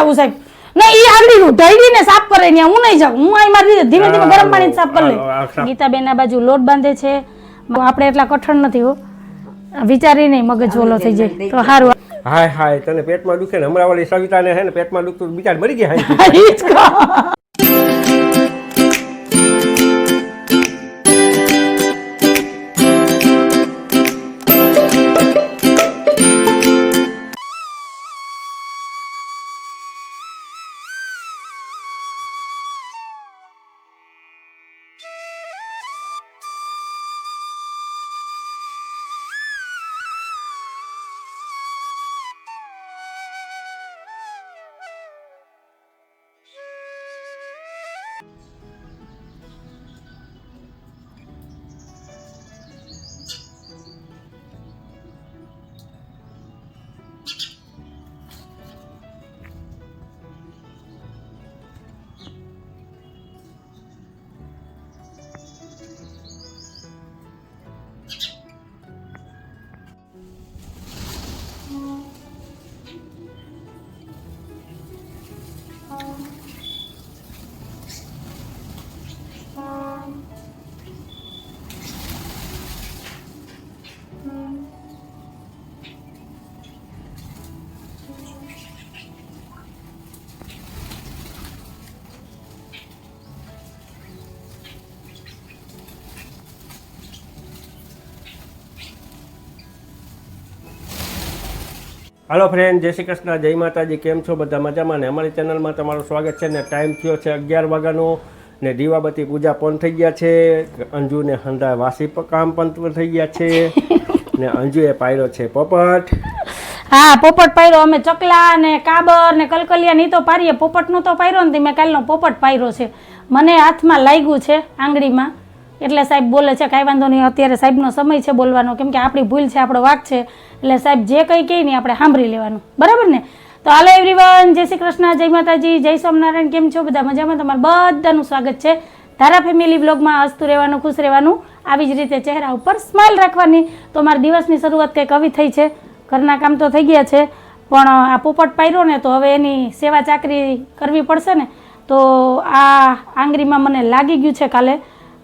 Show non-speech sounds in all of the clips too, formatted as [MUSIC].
આવું સાહેબ. ના ઈ આગળી ને સાફ કરે ને હું નહીં જાઉં. હું અહીં મારી રીતે ધીમે ધીમે ગરમ પાણી સાફ કરી લઈ. ગીતાબેન આ બાજુ લોટ બાંધે છે. આપણે એટલા કઠણ નથી હો. વિચારી નહીં મગજ ઓલો થઈ જાય. તો સારું હાય હાય તને પેટમાં દુખે ને? હમણાં વાળી સવિતાને હે ને પેટમાં દુખતું બિચાર મરી ગયા હાલો ફ્રેન્ડ જય શ્રી કૃષ્ણ જય માતાજી કેમ છો બધા મજામાં ને અમારી ચેનલમાં તમારું સ્વાગત છે ને ટાઈમ થયો છે અગિયાર વાગ્યાનો ને દીવાબત્તી પૂજા પણ થઈ ગયા છે. અંજુ ને હંધા વાસી કામ પણ થઈ ગયા છે [LAUGHS] ને અંજુએ પાયરો છે પોપટ. હા પોપટ પાયરો અમે ચકલા ને કાબર ને કલકલિયા ની તો પારીએ. પોપટ નો તો પાયરો ને મેં કાલનો પોપટ પાયરો છે. મને હાથમાં લાગ્યું છે આંગળીમાં. એટલે સાહેબ બોલે છે કાંઈ વાંધો નહીં, અત્યારે સાહેબનો સમય છે બોલવાનો. કેમ કે આપણી ભૂલ છે, આપણો વાક છે. એટલે સાહેબ જે કંઈ કહે ને આપણે સાંભળી લેવાનું. બરાબર ને? તો હાલો એવરીવન જય શ્રી કૃષ્ણ, જય માતાજી, જય સ્વામિનારાયણ. કેમ છો? બધા મજામાં? તમારું બધાનું સ્વાગત છે. ધારા ફેમિલી બ્લોગમાં હસતું રહેવાનું, ખુશ રહેવાનું. આવી જ રીતે ચહેરા ઉપર સ્માઇલ રાખવાની. તો મારા દિવસની શરૂઆત કંઈક આવી થઈ છે. ઘરના કામ તો થઈ ગયા છે, પણ આ પોપટ પાયરો ને તો હવે એની સેવા ચાકરી કરવી પડશે ને. તો આ આંગળીમાં મને લાગી ગયું છે કાલે.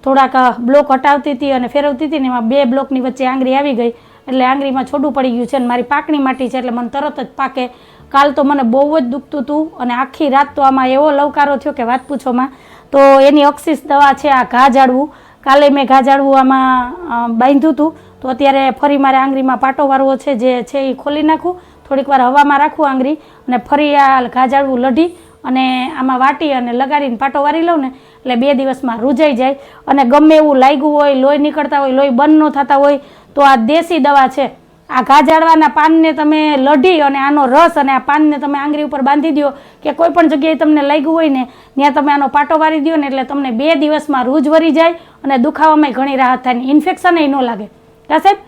થોડાક બ્લોક હટાવતી હતી અને ફેરવતી હતી ને એમાં બે બ્લોકની વચ્ચે આંગળી આવી ગઈ. એટલે આંગળીમાં છોડું પડી ગયું છે અને મારી પાકણી માટી છે એટલે મને તરત જ પાકે. કાલ તો મને બહુ જ દુખતું હતું અને આખી રાત તો આમાં એવો લવકારો થયો કે વાત પૂછોમાં તો એની ઓક્સિસ દવા છે આ ઘા ઝાડવું કાલે મેં ઘા ઝાડવું આમાં બાંધ્યું હતું તો અત્યારે ફરી મારે આંગળીમાં પાટો વારવો છે જે છે એ ખોલી નાખું. થોડીક વાર હવામાં રાખું આંગળી અને ફરી આ ઘા જાળવું લઢી અને આમાં વાટી અને લગાડીને પાટો વારી લઉં ને એટલે બે દિવસમાં રૂજાઈ જાય. અને ગમે એવું લાગ્યું હોય લોહી નીકળતા હોય લોહી બંધ ન થતા હોય તો આ દેશી દવા છે. આ ઘા ઝાડવાના પાનને તમે લઢી અને આનો રસ અને આ પાનને તમે આંગળી ઉપર બાંધી દો કે કોઈ પણ જગ્યાએ તમને લાગ્યું હોય ને ત્યાં તમે આનો પાટો વારી દો ને એટલે તમને બે દિવસમાં રૂજ વરી જાય અને દુખાવામાં ઘણી રાહત થાય ઇન્ફેક્શન ન લાગે. કા સાહેબ?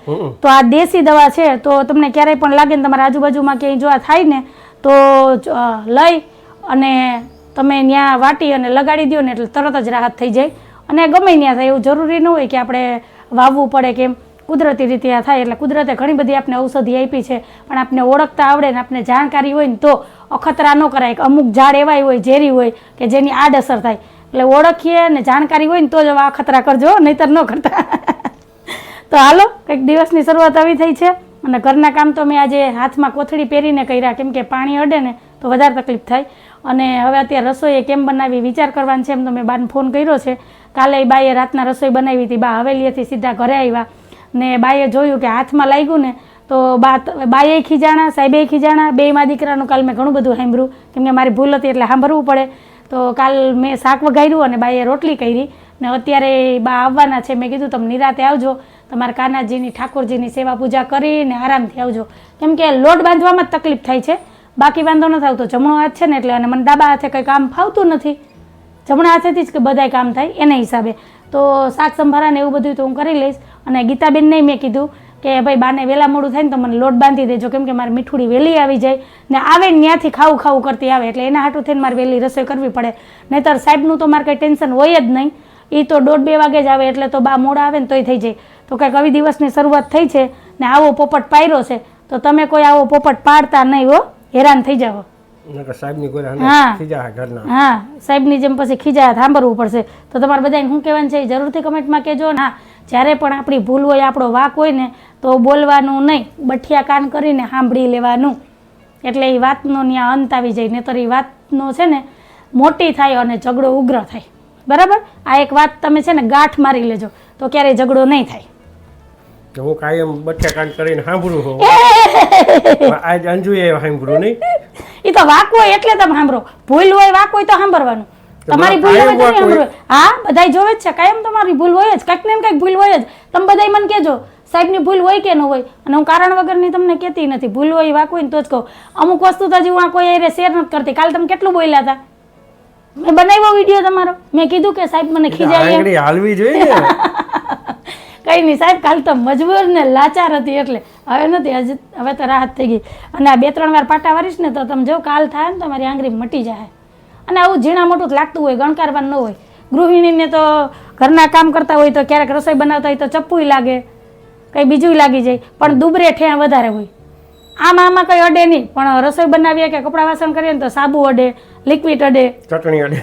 તો આ દેશી દવા છે તો તમને ક્યારેય પણ લાગે ને તમારા આજુબાજુમાં ક્યાંય જો આ થાય ને તો લઈ અને તમે ત્યાં વાટી અને લગાડી દો ને એટલે તરત જ રાહત થઈ જાય. અને ગમે ત્યાં થાય એવું જરૂરી ન હોય કે આપણે વાવવું પડે કેમ. કુદરતી રીતે આ થાય એટલે કુદરતે ઘણી બધી આપણે ઔષધિ આપી છે. પણ આપણે ઓળખતા આવડે ને આપણે જાણકારી હોય ને તો અખતરા ન કરાય કે અમુક ઝાડ એવાય હોય, ઝેરી હોય કે જેની આડઅસર થાય. એટલે ઓળખીએ ને જાણકારી હોય ને તો જ આ અખતરા કરજો નહીતર ન કરતા. [LAUGHS] તો હાલો, કંઈક દિવસની શરૂઆત આવી થઈ છે. અને ઘરના કામ તો મેં આજે હાથમાં કોથળી પહેરીને કર્યા. કેમ કે પાણી અડે ને તો વધારે તકલીફ થાય. અને હવે અત્યારે રસોઈ કેમ બનાવી વિચાર કરવાનો છે એમ તો મેં બાને ફોન કર્યો છે. કાલે બાએ રાતના રસોઈ બનાવી હતી, બા હવેલીએથી સીધા ઘરે આવ્યા. ને બાએ જોયું કે હાથમાં લાગ્યું ને, તો બા બાએ ખીજાણા, સાહેબે ખીજાણા બેયમાં દીકરાનું કાલ મેં ઘણું બધું સાંભળ્યું. કેમ કે મારી ભૂલ હતી એટલે સાંભળવું પડે. તો કાલ મેં શાક વઘાર્યું અને બાએ રોટલી કરી. ને અત્યારે બા આવવાના છે. મેં કીધું, તમે નિરાતે આવજો. તમારા કાનાજીની ઠાકોરજીની સેવા પૂજા કરીને આરામથી આવજો. કેમ કે લોટ બાંધવામાં જ તકલીફ થાય છે. બાકી વાંધો નથી આવતો જમણો હાથ છે ને એટલે અને મને ડાબા હાથે કંઈ કામ ફાવતું નથી. જમણા હાથેથી જ કે બધાય કામ થાય એના હિસાબે. તો શાક સંભારા ને એવું બધું તો હું કરી લઈશ. અને ગીતાબેનને મેં કીધું કે ભાઈ બાને વહેલા મોડું થાય ને તો મને લોટ બાંધી દેજો, કેમ કે મારી મીઠુડી વહેલી આવી જાય. ને આવે ને ત્યાંથી ખાવું ખાવું કરતી આવે, એટલે એના હાટું થઈને મારે વહેલી રસોઈ કરવી પડે. નહીંતર સાહેબનું તો મારે કંઈ ટેન્શન હોય જ નહીં. એ તો દોઢ બે વાગે જ આવે એટલે તો બા મોડા આવે ને તોય થઈ જાય. તો કંઈક આવી દિવસની શરૂઆત થઈ છે ને આવો પોપટ પાયરો છે. તો તમે કોઈ આવો પોપટ પાડતા નહીં હો. હેરાન થઈ નકર હા. સાહેબની જેમ પછી ખીજાયા સાંભળવું પડશે. તો તમારે બધાને શું કહેવાનું છે એ જરૂરથી કમેન્ટમાં કહેજો ને. જ્યારે પણ આપણી ભૂલ હોય આપણો વાક હોય ને તો બોલવાનું નહીં. બઠિયા કાન કરીને સાંભળી લેવાનું. એટલે એ વાતનો ત્યાં અંત આવી જાય. નહીતર એ વાતનો છે ને મોટી થાય અને ઝઘડો ઉગ્ર થાય. બરાબર? આ એક વાત તમે છે ને ગાંઠ મારી લેજો. તો ક્યારેય ઝઘડો નહીં થાય. કે હું કાયમ બઠિયા કાંડ કરીને સાંભળું છું. આજ અંજુએ સાંભળ્યું નહીં. એ તો વાક હોય એટલે તમે સાંભળો. ભૂલ હોય વાક હોય તો સાંભળવાનું. તમારી ભૂલ હોય તો. સાંભળો. હા બધા જોવે જ છે. કાયમ તમારી ભૂલ હોય જ. કંઈક ને કંઈક ભૂલ હોય જ. તમે બધા મને કહેજો સાહેબની ભૂલ હોય કે ન હોય? અને હું કારણ વગરની તમને કહેતી નથી. ભૂલ હોય વાક હોય ને તો જ કહું. અમુક વસ્તુ તો હજી હું કોઈ હારે શેર નથી કરતી. કાલે તમે કેટલું બોલ્યા હતા? મેં બનાવ્યો વીડિયો તમારો. મેં કીધું કે સાહેબ મને ખીજાય હાલવી જોઈએ ને. [LAUGHS] કઈ નહીં સાહેબ, કાલ તો મજબૂર ને લાચાર હતી એટલે હવે નથી, હજી હવે તો રાહત થઈ ગઈ. અને આ બે ત્રણ વાર પાટા વારીશ ને તો તમે જો કાલ થાય ને મારી આંગળી મટી જાય. અને આવું ઝીણા મોટું લાગતું હોય, ગણકારવાનું ન હોય. ગૃહિણીને તો ઘરના કામ કરતા હોય તો ક્યારેક રસોઈ બનાવતા હોય તો ચપ્પુય લાગે, કંઈ બીજું લાગી જાય. પણ દુબરે ઠેણ વધારે હોય. આમાં આમાં કંઈ અડે નહીં પણ રસોઈ બનાવીએ કે કપડાં વાસણ કરીએ ને તો સાબુ અડે લિક્વિડ અડે ચટણી અડે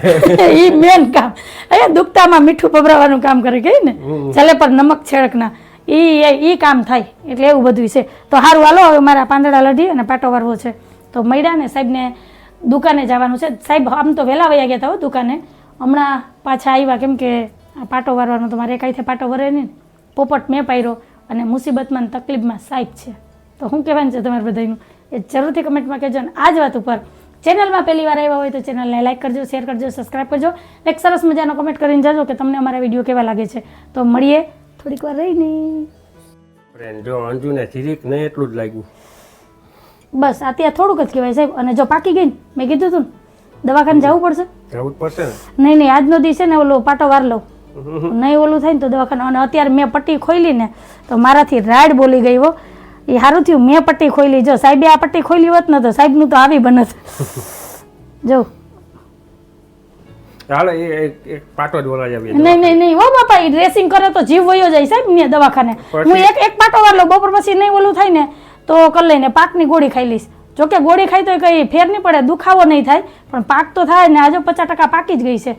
ઈ મેન કામ. એ દુખતામાં મીઠું પભરાવાનું કામ કરે કઈ ને? ચાલે પર નમક છેડકના. ઈ ઈ કામ થાય. એટલે એવું બધું છે. તો સારું હાલો હવે મારા પાંદડા લઢી અને પાટો વારવો છે. તો મળ્યા ને સાહેબને દુકાને જવાનું છે. સાહેબ આમ તો વહેલા વયા ગયા હતા હો દુકાને. હમણાં પાછા આવ્યા કેમ કે આ પાટો વારવાનો તો મારે એકાઈથી પાટો વરે નહીં. ને. પોપટ મેં પાયરો અને મુસીબતમાં તકલીફમાં સાહેબ છે. તો શું કહેવાનું છે તમારે બધાનું એ જરૂરથી કમેન્ટમાં કહેજો ને. આ જ વાત ઉપર ચેનલમાં પહેલી વાર આવ્યા હોય તો ચેનલને લાઈક કરજો શેર કરજો સબસ્ક્રાઈબ કરજો. એક સરસ મજાનો કમેન્ટ કરીને જજો કે તમને અમારા વીડિયો કેવા લાગે છે. તો મળીએ થોડીક વાર રહીને. ફ્રેન્ડ જો અંજુને થીરીક નહીં એટલું જ લાગ્યું. બસ આ ત્યાં થોડુંક જ કહેવાય સાહેબ. અને જો પાકી ગઈ ને મેં કીધું હતું દવાખાને જવું પડશે. જવું પડશે ને? નહીં નહીં આજનો દિવસ છે ને ઓલો પાટો વાર લઉં. નહીં ઓલું થાય ને તો દવાખાને અને અત્યારે મેં પટ્ટી ખોલી ને તો મારાથી રાડ બોલી ગઈ હો. એ સારું થયું. મેં પટ્ટી ખોલી જો સાહેબે આ પટ્ટી ખોલી હોત ને તો સાહેબનું તો આવી બનત. જો. ચાલો એ એક એક પાટો જ બોલાવી આવીએ નહીં નહીં નહીં. હો બાપા એ ડ્રેસિંગ કરે તો જીવ વયો જાય સાહેબ ને દવાખાને. હું એક એક પાટો લઉં બપોર પછી નહીં ઓલું થાય ને તો કરી લઈને પાકની ગોળી ખાઈ લઈશ. જોકે ગોળી ખાઈ તો કઈ ફેર નહીં પડે દુખાવો નહીં થાય. પણ પાક તો થાય ને આજે પચાસ ટકા પાકી જ ગઈ છે.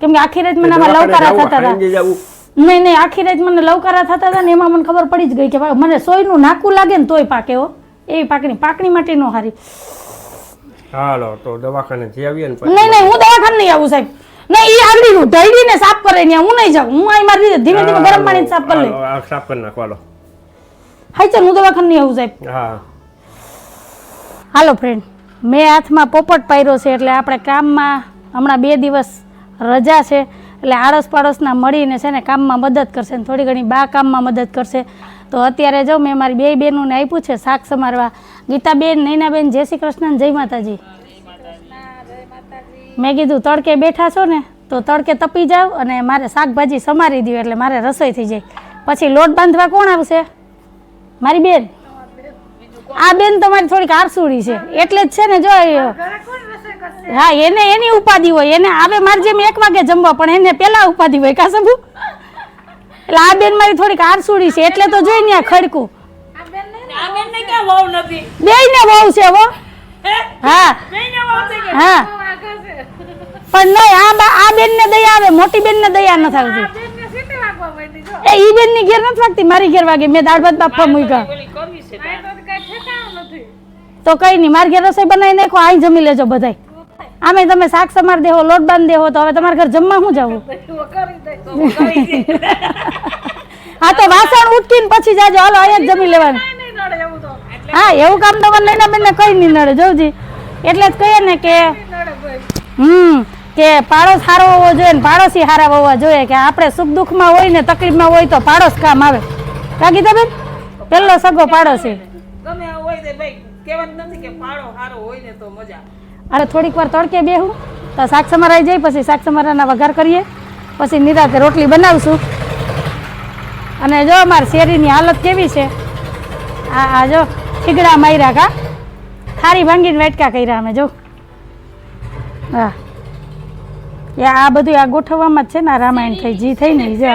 કેમ કે આખી રાત મને આમાં લવકારા થતા હતા. નહીં નહીં આખી રાત મને લવકારા થતા હતા ને એમાં મને ખબર પડી જ ગઈ કે મને સોયનું નાકું લાગે ને તોય પાકે હો. એવી પાકણી પાકણી માટે નો હારી. હાલો તો દવાખાને જઈ આવીએ ને નહીં નહીં હું દવાખાને નહીં આવું સાહેબ. નહીં ઈ આંગળીનું ઢળીને સાફ કરે ને હું નહીં જાઉં. હું અહીં મારી ધીમે ધીમે ગરમ પાણી સાફ કરી લઈ હાલો, સાફ કરી નાખો હાલો. હાઈ ચાલ હું દવાખાને નહીં આવું સાહેબ. હા. હાલો ફ્રેન્ડ મેં હાથમાં પોપટ પાયરો છે એટલે આપણે કામમાં હમણાં બે દિવસ રજા છે. એટલે આડોશ પાડોશના મળીને છે ને કામમાં મદદ કરશે ને થોડી ઘણી બા કામમાં મદદ કરશે. તો અત્યારે જો મેં મારી બે બહેનોને આપ્યું છે શાક સમારવા. ગીતાબેન, નૈનાબેન, જય શ્રી કૃષ્ણ જય માતાજી. મેં કીધું, તડકે બેઠા છો ને, તો તડકે તપી જાવ અને મારે શાકભાજી સમારી દઉં એટલે મારે રસોઈ થઈ જાય. પછી લોટ બાંધવા કોણ આવશે? મારી બેન. આ બેન તમારી થોડીક આરસુડી છે. એટલે જ છે ને જો હા એને એની ઉપાધિ હોય. એને આવે મારી જેમ એક વાગે જમવા પણ એને પેલા ઉપાધિ હોય. કા સબુ એટલે આ બેન મારી થોડીક આરસુડી છે. એટલે તો જોઈ ને ખડકું. બે ને વહુ છે હો. હા? હા. પણ નહીં આ આ બેન ને દયા આવે. મોટી બેન ને દયા નથી આવતી એ ઈ બેનની ઘેર નથી વાગતી મારી ઘેર વાગે મેં દાળ ભાત બાફવા મૂક્યા ઓલી કરવી છે કાંઈ તો કાંઈ ઠેકાણું નથી તો કઈ નહીં મારી ઘેર રસોઈ બનાવી નાખો અહીં જમી લેજો બધાય. આમે તમે શાક સમાર દેહો લોટ બાંધ દેહો તો હવે તમારા ઘર જમવા શું જવું તો તો હા તો વાસણ ઉટકીને પછી જાજો. હાલો અહીંયા જ જમી લેવાનું. તો. હા એવું કામ તમારે લઈને બેન કઈ નહીં નડે. જોજી એટલે જ કહીએ ને કે હમ કે પાડોશ સારો હોવો જોઈએ ને પાડોશી સારા હોવા જોઈએ કે આપણે સુખ દુઃખમાં હોય ને તકલીફમાં હોય તો પાડોશ કામ આવે. કા તમે પેલો સગો પાડોશી ગમે હોય તે ભાઈ. કહેવાનું નથી કે પાડો સારો હોય ને તો મજા. અરે થોડીક વાર તડકે બેહું તો શાક સમારાઈ જાય પછી શાક સમારાના વઘાર કરીએ પછી નિરાતે રોટલી બનાવશું. અને જો અમારી શેરીની હાલત કેવી છે? આ આ જો ઠીકડા માર્યા કા? થારી ભાંગીને વેટકા કર્યા અમે જો. હા. એ આ બધું આ ગોઠવવામાં જ છે ને રામાયણ થઈ જી થઈ ને જો.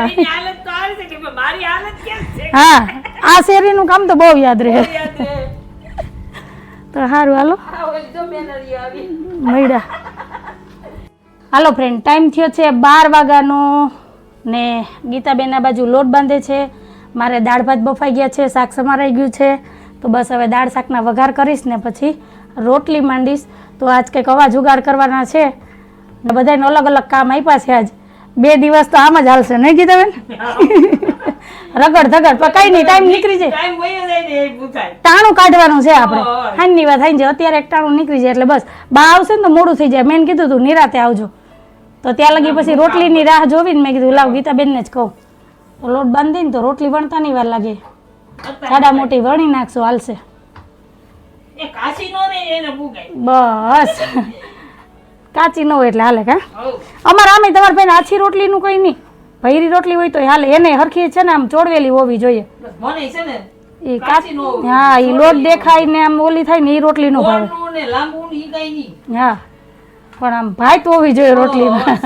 હા આ શેરીનું કામ તો બહુ યાદ રહે. યાદ રહે. તો સારું હાલો. મળ્યા. હાલો ફ્રેન્ડ ટાઈમ થયો છે બાર વાગ્યાનો ને ગીતાબેન આ બાજુ લોટ બાંધે છે. મારે દાળ ભાત બફાઈ ગયા છે, શાક સમારાઈ ગયું છે. તો બસ હવે દાળ શાકના વઘાર કરીશ ને પછી રોટલી માંડીશ. તો આજ કંઈક અવાજ ઉગાડ કરવાના છે. ને બધાને અલગ અલગ કામ આપ્યા છે આજ. બે દિવસ તો આમ જ હાલશે, નહીં ગીતાબેન? [LAUGHS] રગડ ધગડ પણ કઈ નહીં ટાઈમ નીકળી જાય. ટાઈમ વયો જાય ને એ પૂછાય. ટાણું કાઢવાનું છે આપણે હાની વાત થઈ જાય. અત્યારે એક ટાણું નીકળી જાય એટલે બસ. બા આવશે ને તો મોડું થઈ જાય. મેં કીધું તું નિરાતે આવજો. તો ત્યાં લગી પછી રોટલીની રાહ જોવીને મેં કીધું લાવ ગીતાબેનને જ કહું. તો લોટ બાંધીને તો રોટલી વણતાની વાર લાગે. સાડા મોટી વણી નાખશો હાલશે. નો ને બસ. કાચી ન હોય એટલે હાલે કા? અમારે આમે તમારે બેન આછી રોટલીનું કંઈ નહીં. ભૈરી રોટલી હોય તો હાલે. એને હરખી છે ને આમ ચોડવેલી હોવી જોઈએ. મને છે ને એ કાચી હા એ લોટ દેખાય ને આમ ઓલી થાય ને એ રોટલી નો ભાવે હા. પણ આમ ભાઈ તો હોવી જોઈએ રોટલીમાં.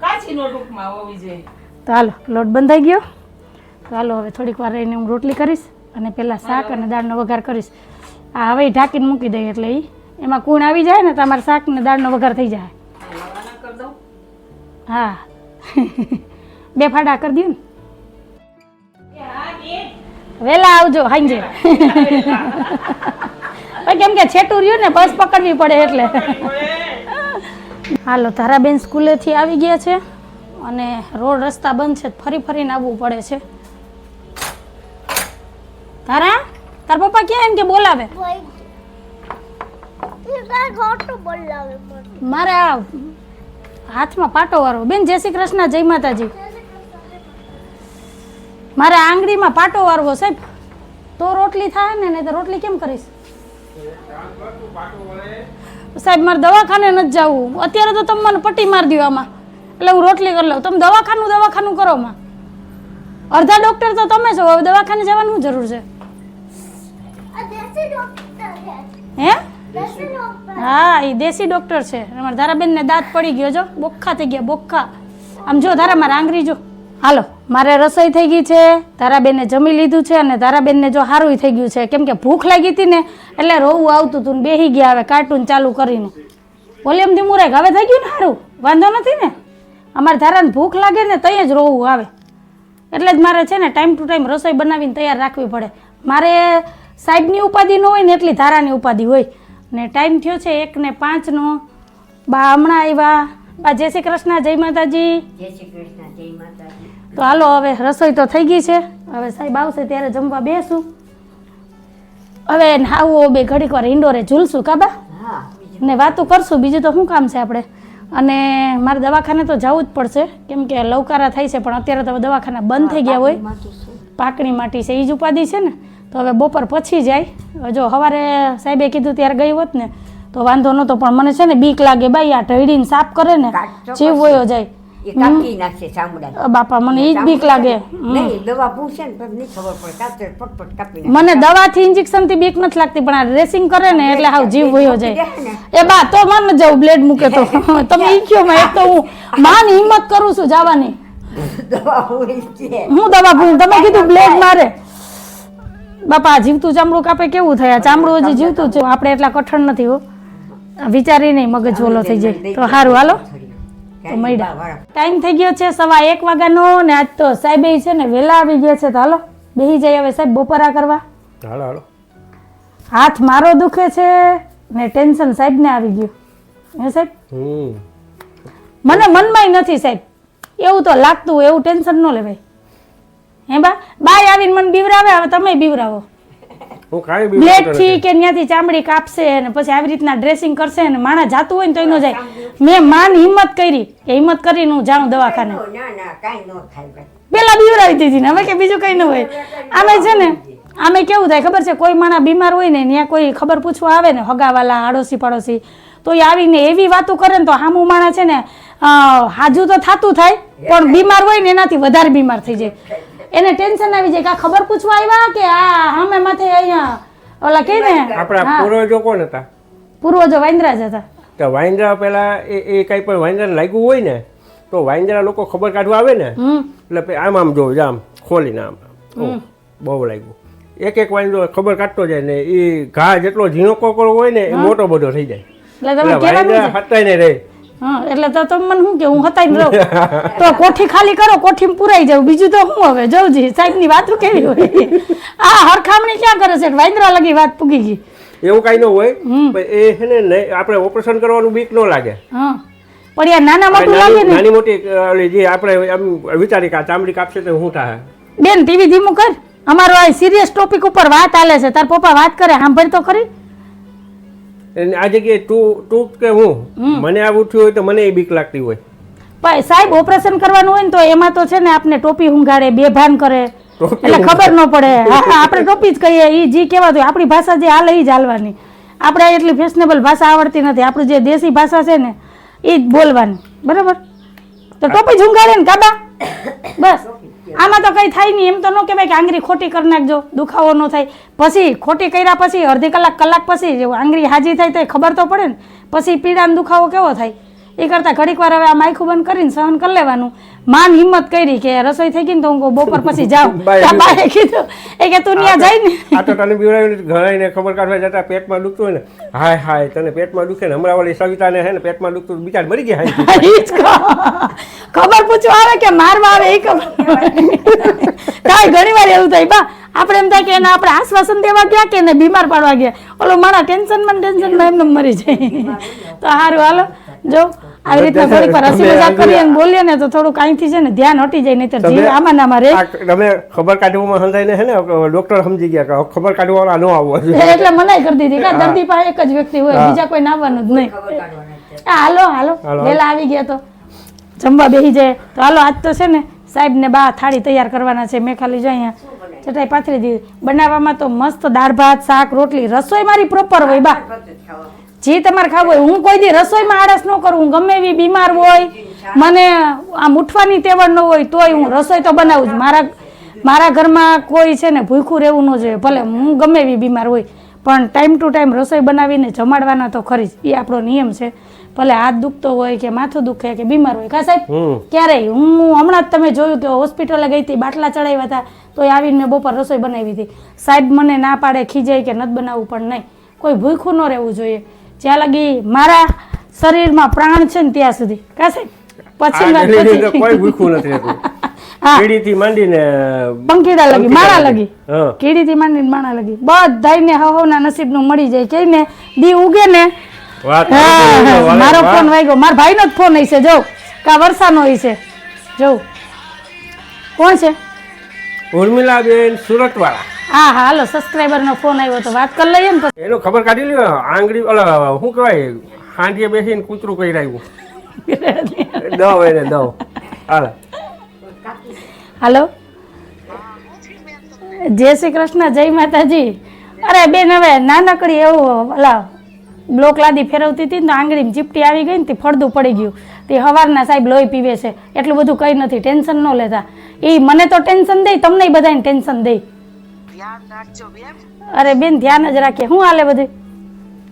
કાચી નો ટૂંકમાં હોવી જોઈએ. તો હાલો લોટ બંધાઈ ગયો. તો હાલો હવે થોડીક વાર રહીને હું રોટલી કરીશ અને પહેલાં શાક અને દાળનો વઘાર કરીશ. આ હવે ઢાંકીને મૂકી દઈએ એટલે એ એમાં કૂણ આવી જાય ને તમારે શાક ને દાળનો વઘાર થઈ જાય. હા. [LAUGHS] બે ફાડા કરી દઉં વેલા ને આવજો હાંજે. કેમ કે છેટું રહ્યું ને બસ પકડવી પડે એટલે. હાલો તારાબેન સ્કૂલેથી આવી ગયા છે અને રોડ રસ્તા બંધ છે ફરી ફરીને આવવું પડે છે. તારા તાર પપ્પા ક્યાં એમ કે બોલાવે? મારે હાથમાં પાટો વાળો. બેન જય શ્રી કૃષ્ણ જય માતાજી. મારે આંગળીમાં પાટો વાળવો સાહેબ. તો રોટલી થાય ને નહીં તો રોટલી કેમ કરીશ? સાહેબ મારે દવાખાને નથી જવું. અત્યારે તો તમે મને પટ્ટી મારી દો આમાં. એટલે હું રોટલી કરી લઉં. તમે દવાખાનું દવાખાનું કરો માં અડધા ડોક્ટર તો તમે છો. હવે દવાખાને જવાનું જરૂર છે? હે? હા એ દેશી ડોક્ટર છે. અમારા ધારાબેનને દાંત પડી ગયો જો. બોખા થઈ ગયા બોખા. આમ જો ધારા મારા આંગળી જો. હાલો. મારે રસોઈ થઈ ગઈ છે, તારાબેનને જમી લીધું છે અને તારાબેનને જો સારું થઈ ગયું છે. કેમ કે ભૂખ લાગી હતી ને, એટલે રોવું આવતું હતું ને બેહી ગયા હવે કાર્ટૂન ચાલુ કરીને. વોલ્યુમ ધીમું રાખ હવે થઈ ગયું ને સારું વાંધો નથી ને? અમારે ધારાને ભૂખ લાગે ને તઈ જ રોવું આવે. એટલે જ મારે છે ને ટાઈમ ટુ ટાઈમ રસોઈ બનાવીને તૈયાર રાખવી પડે. મારે સાહેબની ઉપાધિ ન હોય ને એટલી ધારાની ઉપાધિ હોય. ને ટાઈમ થયો છે એક ને પાંચનો બા હમણાં આવ્યા. બા જય શ્રી કૃષ્ણ, જય માતાજી. જય શ્રી કૃષ્ણ, જય માતાજી. તો હાલો હવે રસોઈ તો થઈ ગઈ છે. હવે સાહેબ આવશે ત્યારે જમવા બેસું. હવે આવું બે ઘડીક વાર ઇન્ડોરે ઝૂલશું કાબા ને વાતો કરશું બીજું તો શું કામ છે આપણે? અને મારે દવાખાને તો જવું જ પડશે કેમ કે લવકારા થાય છે પણ અત્યારે તો દવાખાના બંધ થઈ ગયા હોય. પાકણી માટી છે. એ જ ઉપાધિ છે ને? તો હવે બપોર પછી જાય. જો સવારે સાહેબે કીધું ત્યારે ગઈ હોત ને તો વાંધો નહોતો પણ મને છે ને બીક લાગે બાઈ આ ઢળીને સાફ કરે ને જીવ વયો જાય. એ કાપી નાખશે ચામડા બાપા મને એ જ બીક લાગે. નહીં દવા પૂછે ને પણ નહીં ખબર પડે. કાપતે પટપટ કાપી મને દવાથી ઇન્જેક્શનથી બીક નથી લાગતી પણ આ ડ્રેસિંગ કરે ને એટલે હાવ જીવ વયો જાય. એ બા તો મન જાવ બ્લેડ મૂકે તો. [LAUGHS] તમે ઈ કયો માં એક તો હું માન હિંમત કરું છું જવાની. દવા હોય છે હું દવા ભૂલ તમે કીધું બ્લેડ મારે. બાપા જીવતું ચામડું કાપે કેવું થાય? ચામડું હજી જીવતું છે. આપણે એટલા કઠણ નથી હો. વિચારી નહીં મગજ ઓલો થઈ જાય. તો સારું હાલો. તો મળ્યા ટાઈમ થઈ ગયો છે સવા એક વાગ્યાનો ને આજ તો સાહેબ છે ને વહેલા આવી ગયા છે તો હાલો બેસી જાય હવે સાહેબ બપોરા કરવા. હાલો હાલો. હાથ મારો દુખે છે ને ટેન્શન સાહેબને આવી ગયું. હે સાહેબ? મને મનમાંય નથી સાહેબ. એવું તો લાગતું એવું ટેન્શન ન લેવાય. હે બા? બાય આવીને મને બીવરાવે હવે તમે બીવરાવો. હું કાંઈ બી બ્લેડથી કે ત્યાંથી ચામડી કાપશે ને પછી આવી રીતના ડ્રેસિંગ કરશે ને માણા જાતું હોય ને તો એનો જાય. મેં માન હિંમત કરી. કે હિંમત કરીને હું જાઉં દવાખાને. ના ના કાંઈ ન થાય પેલા બીવરાવી દીધી ને હવે કે બીજું કઈ ન હોય. આમે છે ને આમે કેવું થાય ખબર છે? કોઈ માણા બીમાર હોય ને ત્યાં કોઈ ખબર પૂછવા આવે ને હગાવાલા આડોશી પડોશી તો એ આવીને એવી વાતો કરે ને તો હામું માણા છે ને હાજુ તો થાતું થાય પણ બીમાર હોય ને એનાથી વધારે બીમાર થઈ જાય. એને ટેન્શન આવી જાય કે આ ખબર પૂછવા આવ્યા કે આ હામે માથે અહીંયા ઓલા કે ને? આપણા પૂર્વજો કોણ હતા? પૂર્વજો વાંદરા જ હતા. તો વાંદરા પેલા એ એ કઈ પણ વાંદરા લાગ્યું હોય ને તો વાંદરા લોકો ખબર કાઢવા આવે ને એટલે આમ આમ જોવું આમ ખોલીને આમ. બહુ લાગ્યું. એક એક વાંદો ખબર કાઢતો જાય ને એ ઘા જેટલો ઝીણો કોકરો હોય ને એ મોટો બધો થઈ જાય. વાંદરા હટાઈ ને રહે. હા એટલે તો તમે મને શું કે હું હતાઈને રહું. તો કોઠી ખાલી કરો કોઠી પુરાઈ જાવ બીજું તો હું હવે? જવજી સાહેબની વાતો કેવી હોય? આ હરખામણી ક્યાં કરે છે? વાંદરા લગી વાત પૂગી ગઈ. એવું કઈ ન હોય એ હે ને આપણે ઓપરેશન કરવાનું બીક ન લાગે. હા. પણ યાર નાના મોટું લાગે ને. નાની મોટી ઓલી જે આપણે આમ વિચારી કા ચામડી કાપશે તો હું થાય. બેન ટીવી ધીમું કર. અમારો આ સિરિયસ ટોપિક ઉપર વાત આલે છે. તાર પપ્પા વાત કરે સાંભળ તો ખરી. આ જગ્યાએ તું તું કે હું? મને આવું થયું હોય તો મને એ બીક લાગતી હોય. પણ સાહેબ ઓપરેશન કરવાનું હોય ને તો એમાં તો છે ને આપને ટોપી હુંઘાડે બેભાન કરે. એટલે ખબર ન પડે. હા આપણે ટોપી જ કહીએ એ જે કહેવાતું હોય આપણી ભાષા જે હાલે એ જ હાલવાની. આપણે એટલી ફેશનેબલ ભાષા આવડતી નથી. આપણી જે દેશી ભાષા છે ને એ જ બોલવાની. બરાબર? તો ટોપી જ હુંઘાડે ને કાબા? બસ. આમાં તો કંઈ થાય નહીં, એમ તો ન કહેવાય કે આંગળી ખોટી કરી નાખજો, દુખાવો ન થાય. પછી ખોટી કર્યા પછી અડધી કલાક કલાક પછી આંગળી હાજી થાય તો ખબર તો પડે ને. પછી પીડાનો દુખાવો કેવો થાય? એ કરતાં ઘડીક વાર હવે આ માયખું બંધ કરીને સહન કરી લેવાનું. માન હિંમત કરી કે રસોઈ થઈ ગઈ ને તો હું બપોર પછી જાઉં. [LAUGHS] બાય. બાએ કીધું એ કે તું ત્યાં જાય ને આ તો તને બીવડાવીને ઘણાઈને ખબર કાઢવા જતા પેટમાં દુખતું હોય ને. હાય હાય તને પેટમાં દુખે ને હમણાં વાળી સવિતાને હે ને પેટમાં દુખતું બિચાર મરી ગયા. [LAUGHS] ખબર પૂછવા આવે કે મારવા આવે એ ખબર. [LAUGHS] થાય ઘણી વાર એવું થાય. બા આપણે એમ થાય કે એને આપણે આશ્વાસન દેવા ગયા કે એને બીમાર પાડવા ગયા. ઓલો મારા ટેન્શનમાં ટેન્શનમાં એમને મરી જાય. તો સારું હાલો. જો આવી રીતના થોડીક વાર હસી મજાક કરીએ ને બોલીએ ને તો થોડુંક અહીંથી છે ને ધ્યાન હટી જાય નહીતર જીવ આમાં ના મારે તમે ખબર કાઢવામાં હંધાઈને હે ને ડોક્ટર સમજી ગયા કે ખબર કાઢવામાં ન આવવો જોઈએ. એટલે મનાઈ કરી દીધી કે દર્દી પાસે એક જ વ્યક્તિ હોય બીજા કોઈ નાવાનું જ નહીં. હાલો હાલો હાલો. વેલા આવી ગયા તો. જમવા બેસી જાય. તો હાલો આજ તો છે ને સાહેબ ને બા થાળી તૈયાર કરવાના છે મેં ખાલી જો અહીંયા ચટાઈ પાથરી દીધી. બનાવવામાં તો મસ્ત દાળ ભાત શાક રોટલી રસોઈ મારી પ્રોપર હોય બા. જે તમારે ખાવું હોય હું કોઈ દી રસોઈમાં આળસ ન કરું હું ગમે એવી બીમાર હોય મને આમ ઉઠવાની ટેવડ ન હોય તોય હું રસોઈ તો બનાવું જ. મારા મારા ઘરમાં કોઈ છે ને ભૂખું રહેવું ન જોઈએ ભલે હું ગમે એવી બીમાર હોય પણ ટાઈમ ટુ ટાઈમ રસોઈ બનાવીને જમાડવાના તો ખરી જ. એ આપણો નિયમ છે. ભલે હાથ દુખતો હોય કે માથું દુખે કે બીમાર હોય. કા સાહેબ ક્યારેય હું હમણાં જ તમે જોયું કે હોસ્પિટલે ગઈ હતી બાટલા ચડાવ્યા હતા તો આવીને મેં બપોર રસોઈ બનાવી હતી. સાહેબ મને ના પાડે ખીજાય કે નથી બનાવવું પણ નહીં. કોઈ ભૂખું ન રહેવું જોઈએ. જ્યાં લગી મારા શરીરમાં પ્રાણ છે ને ત્યાં સુધી. કા પછી. કોઈ ભૂખું નથી રહેતું કીડીથી માંડીને પંખીડા લગી માળા લગી. કીડીથી માંડીને માળા લગી. બધાયને હવના નસીબનું મળી જાય. કે ને દી ઉગે ને. મારો ફોન વાગ્યો. મારા ભાઈનો જ ફોન હશે જો. કા વર્ષાનો હશે. જો. કોણ છે? ઉર્મિલાબેન સુરતવાળા. હા હા હાલો સબસ્ક્રાઈબરનો ફોન આવ્યો તો વાત કરી લઈએ ને એનો ખબર કાઢી લ્યો આંગળી ઓલા શું કહેવાય હાંડીએ બેસીને કૂતરું કહી રહ્યું [LAUGHS] દવ એને દવ હાલ. હાલો. જય શ્રી કૃષ્ણ જય માતાજી. અરે બેન હવે નાનકડી એવું ઓલા બ્લોક લાદી ફેરવતી હતી ને આંગળી આંગળીમાં ચીપટી આવી ગઈ ને તે ફળદું પડી ગયું. તે હવારના સાહેબ લોહી પીવે છે. એટલું બધું કંઈ નથી ટેન્શન ન લેતા. એ મને તો ટેન્શન દે તમને બધાને ટેન્શન દે. ધ્યાન રાખજો બેન. અરે બેન ધ્યાન જ રાખીએ. શું હાલે બધું?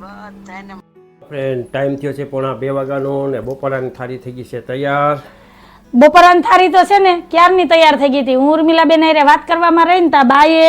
બધાને ફ્રેન્ડ ટાઈમ થયો છે પોણા બે વાગ્યાનો ને બપોરાની થાળી થઈ ગઈ છે તૈયાર. બપોરાની થાળી તો છે ને ક્યારની તૈયાર થઈ ગઈ હતી? હું ઉર્મિલા બેન અરે વાત કરવામાં રહી ને તા બાએ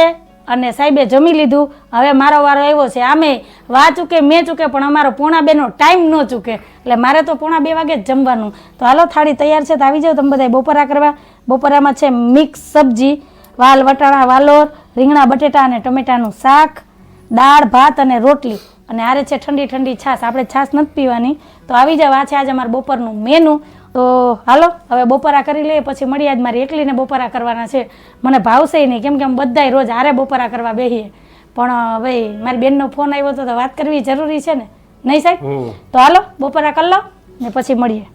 અને સાહેબે જમી લીધું. હવે મારો વારો આવ્યો છે. આમે વા ચૂકે મેં ચૂકે પણ અમારો પોણા બેનો ટાઈમ ન ચૂકે. એટલે મારે તો પોણા બે વાગે જ જમવાનું. તો હાલો થાળી તૈયાર છે તો આવી જાઓ તમે બધા બપોરા કરવા. બપોરામાં છે મિક્સ સબ્જી વાલ વટાણા વાલોર રીંગણા બટેટા અને ટમેટાનું શાક દાળ ભાત અને રોટલી. અને આરે છે ઠંડી ઠંડી છાશ. આપણે છાશ નથી પીવાની. તો આવી જાવ. આ છે આજે અમારું બપોરનું મેનુ તો હાલો હવે બપોરા કરી લઈએ. પછી મળીએ. આજ મારી એકલીને બપોરા કરવાના છે. મને ભાવશે નહીં. કેમ કે અમે બધાય રોજ હારે બપોરા કરવા બેહીએ. પણ હવે મારી બેનનો ફોન આવ્યો હતો તો વાત કરવી જરૂરી છે ને? નહીં સાહેબ? તો હાલો બપોરા કરી લો ને પછી મળીએ.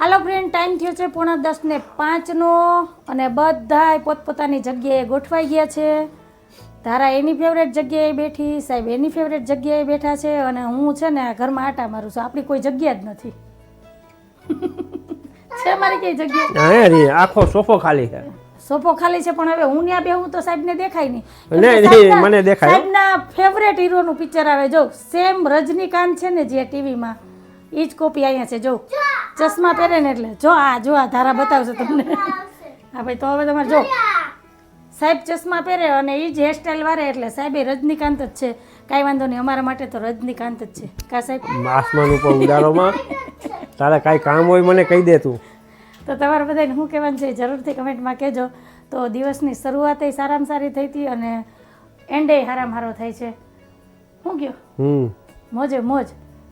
હાલો ફ્રેન્ડ ટાઈમ થયો છે પોણા દસ ને પાંચનો અને બધાય પોતપોતાની જગ્યાએ ગોઠવાઈ ગયા છે. ધારા એની ફેવરેટ જગ્યાએ બેઠી સાહેબ એની ફેવરેટ જગ્યાએ બેઠા છે અને હું છે ને ઘરમાં આટા મારું છું. આપણી કોઈ જગ્યા જ નથી. [LAUGHS] છે મારી કઈ જગ્યા? આખો સોફો ખાલી છે. સોફો ખાલી છે પણ હવે હું ત્યાં બેહું તો સાહેબને દેખાય નહીં. મને દેખાય. સાહેબના ફેવરેટ હીરોનું પિક્ચર આવે. જો સેમ રજનીકાંત છે ને જે ટીવીમાં એ જ કોપી અહીંયા છે જો. ચશ્મા પહેરે ને એટલે. જો આ જો આ ધારા બતાવશે તમને. હા ભાઈ તો હવે તમારે જો. સાહેબ ચશ્મા પહેરે અને એ જ હેરસ્ટાઈલ વારે એટલે સાહેબ એ રજનીકાંત જ છે. કાંઈ વાંધો નહીં અમારા માટે તો રજનીકાંત જ છે. કા સાહેબ? આસમાન ઉપર ઉડાડોમાં. તારે કાંઈ કામ હોય મને કહી દે તું. તો તમારે બધાને શું કહેવાનું છે જરૂરથી કમેન્ટમાં કહેજો. તો દિવસની શરૂઆત સારામાં સારી થઈ હતી અને એન્ડે હારામ હારો થાય છે. શું ગયો? મોજે મોજ.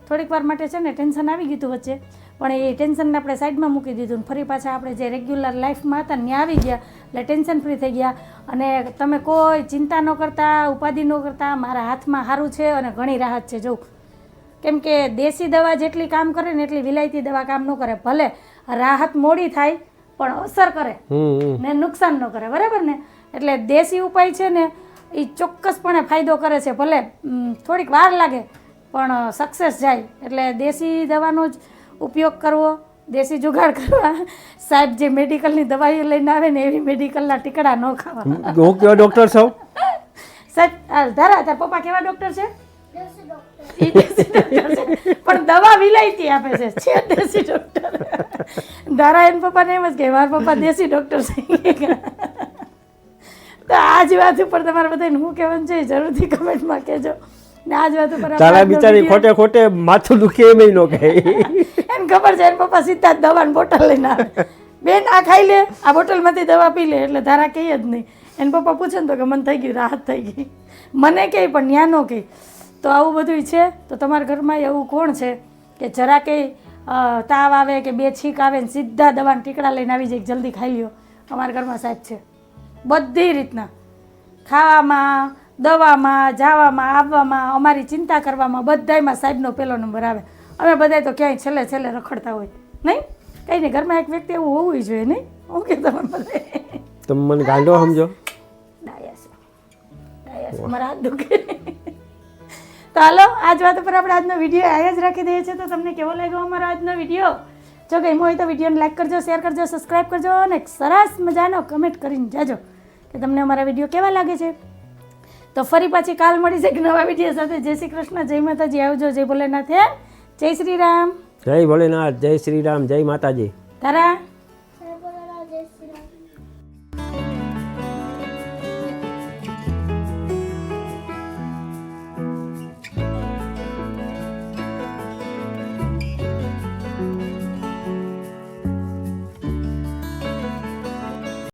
થોડીક વાર માટે છે ને ટેન્શન આવી ગયું હતું વચ્ચે. પણ એ ટેન્શનને આપણે સાઈડમાં મૂકી દીધું ફરી પાછા આપણે જે રેગ્યુલર લાઈફમાં હતા ત્યાં આવી ગયા. એટલે ટેન્શન ફ્રી થઈ ગયા. અને તમે કોઈ ચિંતા ન કરતા ઉપાધિ ન કરતા મારા હાથમાં સારું છે અને ઘણી રાહત છે. જો કેમ કે દેશી દવા જેટલી કામ કરે ને એટલી વિલાયતી દવા કામ ન કરે. ભલે રાહત મોડી થાય પણ અસર કરે. ને નુકસાન ન કરે. બરાબર ને? એટલે દેશી ઉપાય છે ને એ ચોક્કસપણે ફાયદો કરે છે. ભલે થોડીક વાર લાગે પણ સક્સેસ જાય. એટલે દેશી દવાનો જ ઉપયોગ કરવો દેશી જુગાડ કરવા સાહેબ જે મેડિકલની દવાઈઓ લઈને આવે ને એવી મેડિકલના ટીકડા ન ખાવા હું ડૉક્ટર છું? સાહેબ આ ધારા તાર પપ્પા કેવા ડૉક્ટર છે? પણ દવા વિલાયતી આપે છે. છે દેશી ડૉક્ટર ધારા એન પપ્પાને એમ જ કે મારા પપ્પા દેશી ડૉક્ટર છે. તો આ જ વાત ઉપર તમારે બધાને શું કહેવાનું છે જરૂરથી કમેન્ટમાં કહેજો. ને આ જ વાત ઉપર બિચારી ખોટે ખોટે માથું દુખે એમ ન કહે. એને ખબર છે, એને પપ્પા સીધા જ દવાની બોટલ લઈને બેન, આ ખાઈ લે, આ બોટલમાંથી દવા પી લે, એટલે ધારા કહીએ જ નહીં. એને પપ્પા પૂછે ને તો કે મને થઈ ગયું, રાહત થઈ ગઈ. મને કહે, પણ ન્યા ન કહે. તો આવું બધું છે? તો તમારા ઘરમાં એવું કોણ છે કે જરા કંઈ તાવ આવે કે બે છીક આવે ને સીધા દવાના ટીકડા લઈને આવી જાય જલ્દી ખાઈ લ્યો? અમારા ઘરમાં સાહેબ છે. બધી રીતના. ખાવામાં, દવામાં, જાવામાં, આવવામાં, અમારી ચિંતા કરવામાં બધાયમાં સાહેબનો પહેલો નંબર આવે. અમે બધાય તો ક્યાંય છેલ્લે છેલ્લે રખડતા હોય. નહીં? કંઈ નહીં ઘરમાં એક વ્યક્તિ એવું હોવું જોઈએ નહીં? હું કે તમે બધે તમે મને ગાંડો સમજો. મારા હાથ દુખે. તો હાલો આજ વાત ઉપર આપણે આજનો વીડિયો આયા જ રાખી દઈએ છીએ. તો તમને કેવો લાગ્યો અમારો આજનો વીડિયો? જો ગમ્યો હોય તો વિડીયોને લાઈક કરજો શેર કરજો સબસ્ક્રાઈબ કરજો અને સરસ મજાનો કમેન્ટ કરીને જાજો કે તમને અમારા વીડિયો કેવા લાગે છે. તો ફરી પાછી કાલ મળી છે એક નવા વીડિયો સાથે. જય શ્રી કૃષ્ણ જય માતાજી આવજો જય ભોલેનાથ હે? જય શ્રી રામ. જય ભોલેનાથ જય શ્રી રામ જય માતાજી. તારા